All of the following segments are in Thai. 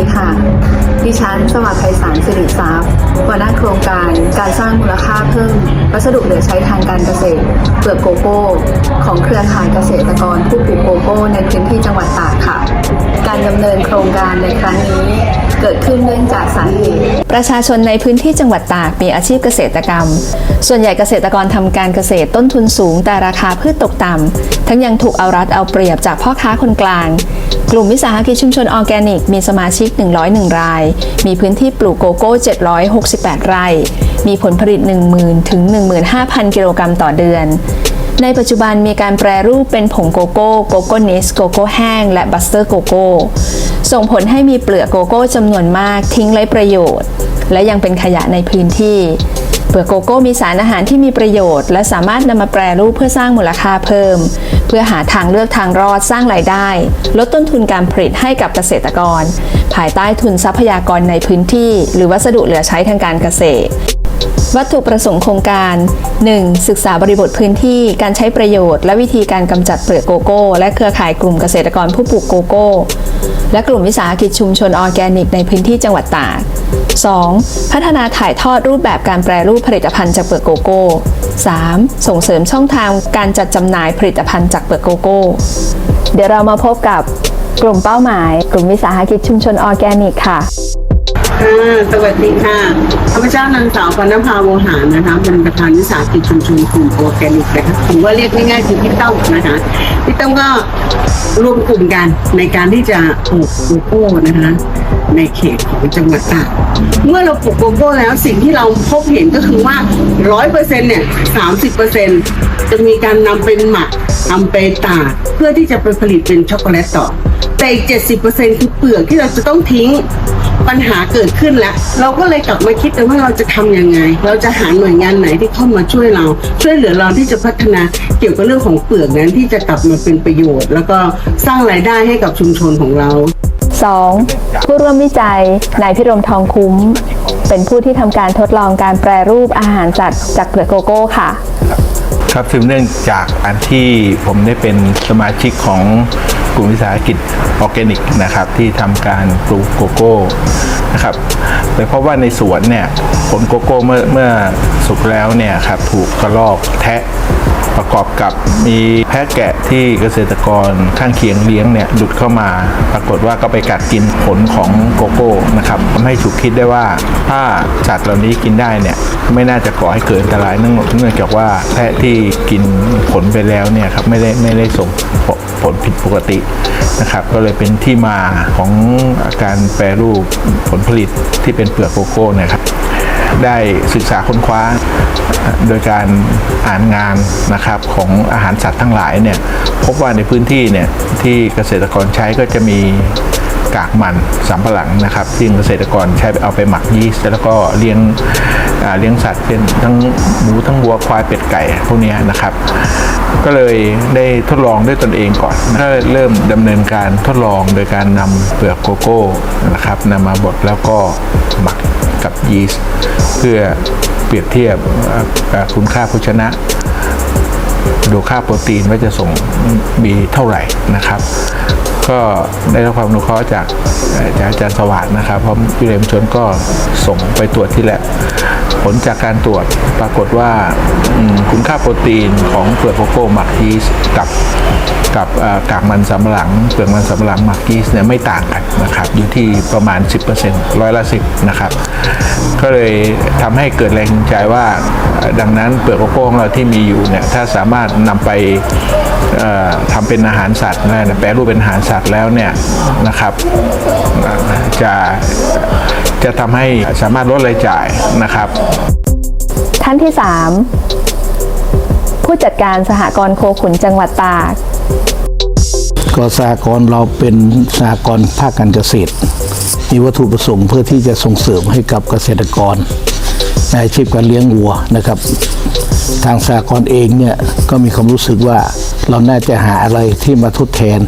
ดิฉันสมัครไพศาลสิริทรัพย์หัวหน้าโครงการการสร้างมูลค่าเพิ่มวัสดุเหลือใช้ทางการเกษตรเปลือกโกโก้ ของเครือข่ายเกษตรกรผู้ปลูกโกโก้ในพื้นที่จังหวัดตาก การดำเนินโครงการในครั้งนี้เกิดขึ้นเนื่องจากสาเหตุประชาชนในพื้นที่จังหวัดตากมีอาชีพเกษตรกรรม ส่วนใหญ่เกษตรกรทำการเกษตรต้นทุนสูงแต่ราคาพืชตกต่ำทั้งยังถูกเอารัดเอาเปรียบจากพ่อค้าคนกลาง กลุ่มวิสาหกิจชุมชนออร์แกนิก มีสมาชิก 101 ราย มีพื้นที่ปลูกโกโก้ 768 ไร่ มีผลผลิต 10,000 ถึง 15,000 กิโลกรัมต่อเดือน ในปัจจุบันมีการแปรรูปเป็นผงโกโก้โกโก้เนสโกโก้แห้ง และบัสเตอร์โกโก้ส่งผลให้มีเปลือกโกโก้จำนวนมากทิ้งไร้ประโยชน์ และยังเป็นขยะในพื้นที่ เปลือกโกโก้มีสารอาหารที่มีประโยชน์ และสามารถนำมาแปรรูปเพื่อสร้างมูลค่าเพิ่ม เพื่อหาทางเลือกทางรอดสร้างรายได้ ลดต้นทุนการผลิตให้กับเกษตรกร ภายใต้ทุนทรัพยากรในพื้นที่ หรือวัสดุเหลือใช้ทางการเกษตร วัตถุประสงค์โครงการ 1. ศึกษาบริบทพื้นที่การใช้ประโยชน์ และวิธีการกำจัดเปลือกโกโก้ และเครือข่ายกลุ่มเกษตรกรผู้ปลูกโกโก้ และกลุ่มวิสาหกิจชุมชนออร์แกนิกในพื้นที่จังหวัดตาก 2. พัฒนาถ่ายทอดรูปแบบการแปรรูปผลิตภัณฑ์จากเปลือกโกโก้ 3. ส่งเสริมช่องทางการจัดจำหน่ายผลิตภัณฑ์จากเปลือกโกโก้ เดี๋ยวเรามาพบกับกลุ่มเป้าหมาย กลุ่มวิสาหกิจชุมชนออร์แกนิกค่ะ ค่ะสวัสดีค่ะข้าพเจ้านางสาวปนภาโวหารนะคะเป็นประธานวิสาหกิจชุมชนกลุ่มออร์แกนิกนะคะถือว่าเรียกง่ายๆคือพี่ต้อมนะคะพี่ต้อมก็รวมกลุ่มกันในการที่จะปลูกโกโก้นะคะในเขตของจังหวัดตากเมื่อเราปลูกโกโก้แล้วสิ่งที่เราพบเห็นก็คือว่าร้อยเปอร์เซ็นต์เนี่ยสามสิบเปอร์เซ็นต์จะมีการนำเป็นหมักนำไปตากเพื่อที่จะไปผลิตเป็นช็อกโกแลตต่อแต่อีกเจ็ดสิบเปอร์เซ็นต์คือเปลือกที่เราจะต้องทิ้ง ปัญหาเกิดขึ้นแล้ว เราก็เลยกลับมาคิดกันว่าเราจะทำยังไง เราจะหาหน่วยงานไหนที่เข้ามาช่วยเรา ช่วยเหลือเราที่จะพัฒนาเกี่ยวกับเรื่องของเปลือกนั้นที่จะกลับมาเป็นประโยชน์ แล้วก็สร้างรายได้ให้กับชุมชนของเรา 2. ผู้ร่วมวิจัยนายพิรมทองคุ้ม เป็นผู้ที่ทำการทดลองการแปรรูปอาหารจากจากเปลือกโกโก้ค่ะ ครับสืบเนื่องจากอันที่ผมได้เป็นสมาชิกของ กลุ่มวิสาหกิจออร์แกนิกนะครับที่ทำการปลูกโกโก้นะครับไปเพราะว่าในสวนเนี่ยผลโกโก้เมื่อเมื่อสุกแล้วเนี่ยครับถูกกระรอกแทะ ประกอบกับมีแพะแกะที่เกษตรกรข้างเคียงเลี้ยงเนี่ยหลุดเข้ามา ปรากฏว่าก็ไปกัดกินผลของโกโก้นะครับทำให้ฉุกคิดได้ว่าถ้าสัตว์เหล่านี้กินได้เนี่ยไม่น่าจะก่อให้เกิดอันตรายเนื่องเนื่องจากว่าแพะที่กินผลไปแล้วเนี่ยครับไม่ได้ไม่ได้ส่งผลผิดปกตินะครับก็เลยเป็นที่มาของอาการแปรรูปผลผลิตที่เป็นเปลือกโกโก้นะครับ ได้ศึกษาค้นคว้า โดยการอ่านงานนะครับของอาหารสัตว์ทั้งหลายเนี่ยพบว่าในพื้นที่เนี่ยที่เกษตรกรใช้ก็จะมีกากมันสำปะหลังนะครับซึ่งเกษตรกรใช้เอาไปหมักยีสต์แล้วก็เลี้ยงเลี้ยงสัตว์เป็นทั้งหมูทั้งวัวควายเป็ดไก่พวกนี้นะครับ ก็เลยได้ทดลองด้วยตนเองก่อนก็เริ่มดำเนินการทดลองโดยการนำเปลือกโกโก้นะครับนำมาบดแล้วก็หมัก กับยีสต์เพื่อเปรียบเทียบคุณค่าโภชนะ ดูค่าโปรตีนว่าจะส่งมีเท่าไหร่นะครับ ก็ได้รับความอนุเคราะห์จากเอ่อจากอาจารย์สวัสดนะครับเพราะวิเลมชนก็ส่งไปตรวจที่แลบผลจากการตรวจปรากฏว่าคุณค่าโปรตีนของเปลือกโกโก้หมักยีสต์กับ กับกากมันสำปะหลังเปลือกมันสำปะหลังหมักยีสต์เนี่ยไม่ต่างกันนะครับอยู่ที่ประมาณ 10%ร้อยละ 10นะครับก็เลยทำให้เกิดแรงจูงใจว่าดังนั้นเปลือกโกโก้ของเราที่มีอยู่เนี่ยถ้าสามารถนำไปทำเป็นอาหารสัตว์นะแปรรูปเป็นอาหารสัตว์แล้วเนี่ยนะครับจะจะทำให้สามารถลดรายจ่ายนะครับ ท่านที่ 3 ผู้จัดการสหกรณ์โคขุนจังหวัดตาก ก็สหกรเราเป็นสหกรภาคการเกษตร มีวัตถุประสงค์เพื่อที่จะส่งเสริมให้กับเกษตรกรในอาชีพการเลี้ยงวัวนะครับ ทางสหกรเองเนี่ยก็มีความรู้สึกว่าเราน่าจะหาอะไรที่มาทดแทน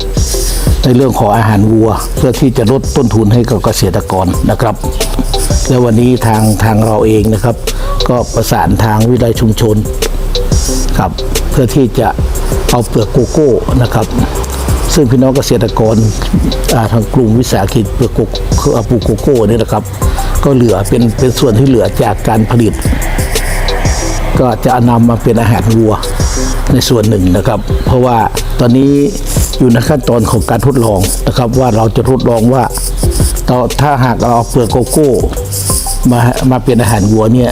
ในเรื่องของอาหารวัว เพื่อที่จะลดต้นทุนให้กับเกษตรกรนะครับ และวันนี้ทางทางเราเองนะครับ ก็ประสานทางวิทยาลัยชุมชนครับเพื่อที่จะเอาเปลือกโกโก้นะครับ ซึ่งพี่น้องเกษตรกรทางกลุ่มวิสาหกิจเปลือกโกโก้ปลูกโกโก้เนี่ยนะครับ ก็เหลือเป็นเป็นส่วนที่เหลือจากการผลิต ก็จะนำมาเป็นอาหารวัวในส่วนหนึ่งนะครับ เพราะว่าตอนนี้อยู่ในขั้นตอนของการทดลองนะครับ ว่าเราจะทดลองว่าต่อถ้าหากเราเอาเปลือกโกโก้มามาเป็นอาหารวัวเนี่ย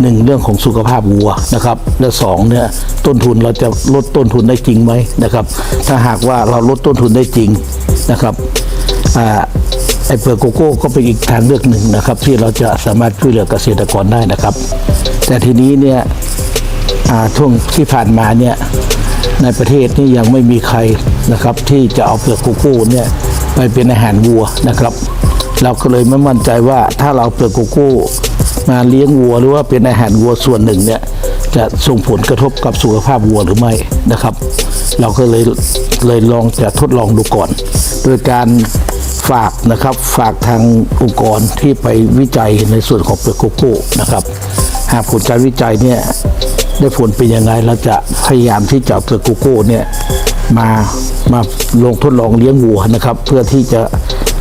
หนึ่งเรื่องของสุขภาพวัวนะครับ และสองเนี่ยต้นทุนเราจะลดต้นทุนได้จริงไหมนะครับ ถ้าหากว่าเราลดต้นทุนได้จริงนะครับไอเปลือกโกโก้ก็เป็นอีกทางเลือกหนึ่งนะครับ ที่เราจะสามารถช่วยเหลือเกษตรกรได้นะครับ แต่ทีนี้เนี่ยช่วงที่ผ่านมาเนี่ยในประเทศนี่ยังไม่มีใครนะครับ ที่จะเอาเปลือกโกโก้เนี่ยไปเป็นอาหารวัวนะครับ เราก็เลยไม่มั่นใจว่าถ้าเราเปลือกโกโก้ มาเลี้ยงวัวหรือว่าเป็นอาหารวัวส่วนหนึ่งเนี่ยจะส่งผลกระทบกับสุขภาพวัวหรือไม่นะครับ เราก็เลยเลยลองจะทดลองดูก่อน โดยการฝากนะครับฝากทางองค์กรที่ไปวิจัยในส่วนของเปลือกโกโก้นะครับ หากผลการวิจัยเนี่ยได้ผลเป็นยังไงเราจะพยายามที่จะเอาเปลือกโกโก้เนี่ยมามาลงทดลองเลี้ยงวัวนะครับ เพื่อที่จะ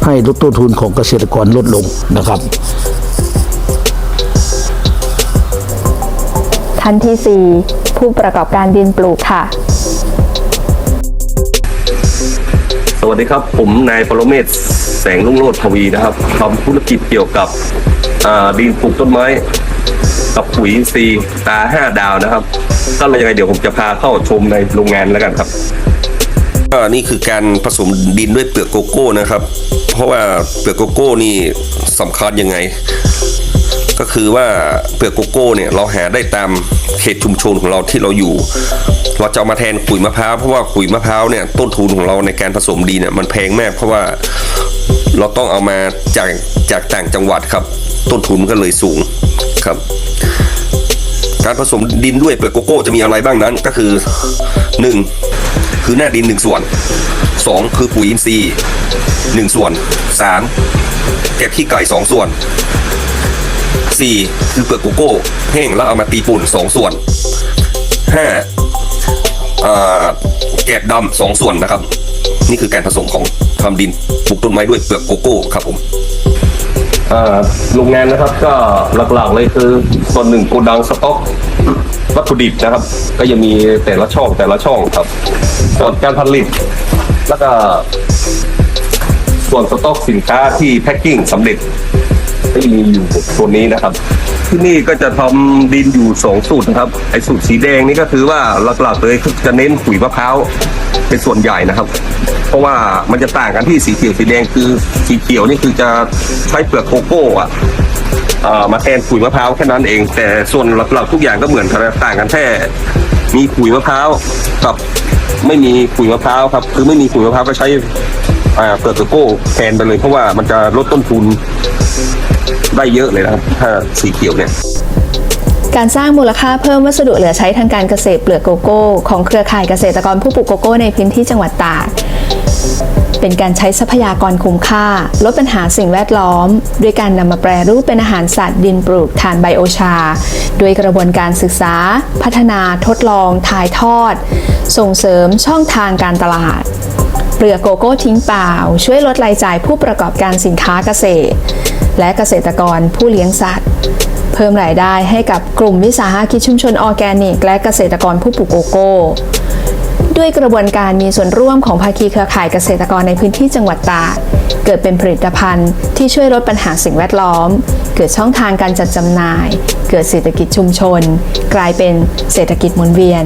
ให้ลดต้นทุนของเกษตรกรลดลงนะครับ ท่านที่ 4 ผู้ประกอบการดินปลูกค่ะ สวัสดีครับ ผมนายปรเมศแสงลุ่งโรจน์ทวีนะครับทำธุรกิจเกี่ยวกับอ่าดินปลูกต้นไม้ กับปุ๋ยอินทรีย์ตาห้าดาวนะครับก็เลยยังไงเดี๋ยวผมจะพาเข้าชมในโรงงานแล้วกันครับก็นี่คือการผสมดินด้วยเปลือกโกโก้นะครับ เพราะว่าเปลือกโกโก้นี่สำคัญยังไง ก็คือว่าเปลือกโกโก้เนี่ยเราหาได้ตามเขตชุมชนของเราที่เราอยู่ เราจะเอามาแทนขุยมะพร้าวเพราะว่าขุยมะพร้าวเนี่ยต้นทุนของเราในการผสมดินเนี่ยมันแพงมากเพราะว่าเราต้องเอามาจากจากต่างจังหวัดครับ ต้นทุนมันก็เลยสูงครับ การผสมดินด้วยเปลือกโกโก้จะมีอะไรบ้างนั้นก็คือ 1. คือหน้าดิน 1 ส่วน 2. คือปุ๋ยอินทรีย์ 1 ส่วน 3. เก็บขี้ไก่ 2 ส่วน 4. คือเปลือกโกโก้แห้งแล้วเอามาตีปุ่น 2 ส่วน 5. าแกบดำสองส่วนนะครับ นี่คือการผสมของทำดินปลูกต้นไม้ด้วยเปลือกโกโก้ครับผมโรงงานนะครับก็หลักๆเลยคือส่วนหนึ่งโกดังสต็อกวัตถุดิบนะครับ ก็ยังมีแต่ละช่องแต่ละช่องครับ ส่วนการผลิต แล้วก็ส่วนสต็อกสินค้าที่แพ็คกิ้งสำเร็จ ก็มีอยู่ตัวนี้นะครับ ที่นี่ก็จะทำดินอยู่สองสูตรนะครับไอ้สูตรสีแดงนี่ก็คือว่าหลักๆเลยจะเน้นขุยมะพร้าวเป็นส่วนใหญ่นะครับ เพราะว่ามันจะต่างกันที่สีเขียวสีแดงคือสีเขียวนี่คือจะใช้เปลือกโกโก้อะมาแทนขุยมะพร้าวแค่นั้นเอง แต่ส่วนหลักๆทุกอย่างก็เหมือนกันต่างกันแค่มีขุยมะพร้าวกับไม่มีขุยมะพร้าวครับ คือไม่มีขุยมะพร้าวก็ใช้เปลือกโกโก้แทนไปเลยเพราะว่ามันจะลดต้นทุน ได้เยอะเลยนะครับถ้าสีเขียวเนี่ยการสร้างมูลค่าเพิ่มวัสดุเหลือใช้ทางการเกษตรเปลือกโกโก้ ของเครือข่ายเกษตรกรผู้ปลูกโกโก้ในพื้นที่จังหวัดตากเป็นการใช้ทรัพยากรคุ้มค่า ลดปัญหาสิ่งแวดล้อม ด้วยการนำมาแปรรูปเป็นอาหารสัตว์ดินปลูกทานไบโอชา ด้วยกระบวนการศึกษา พัฒนาทดลอง ถ่ายทอด ส่งเสริมช่องทางการตลาด เปลือกโกโก้ทิ้งเปล่า ช่วยลดรายจ่ายผู้ประกอบการสินค้าเกษตร และเกษตรกรผู้เลี้ยงสัตว์ เพิ่มรายได้ให้กับกลุ่มวิสาหกิจชุมชนออร์แกนิก และเกษตรกรผู้ปลูกโกโก้ด้วยกระบวนการมีส่วนร่วมของภาคีเครือข่ายเกษตรกรในพื้นที่จังหวัดตากเกิดเป็นผลิตภัณฑ์ที่ช่วยลดปัญหาสิ่งแวดล้อม เกิดช่องทางการจัดจำหน่าย เกิดเศรษฐกิจชุมชน กลายเป็นเศรษฐกิจหมุนเวียน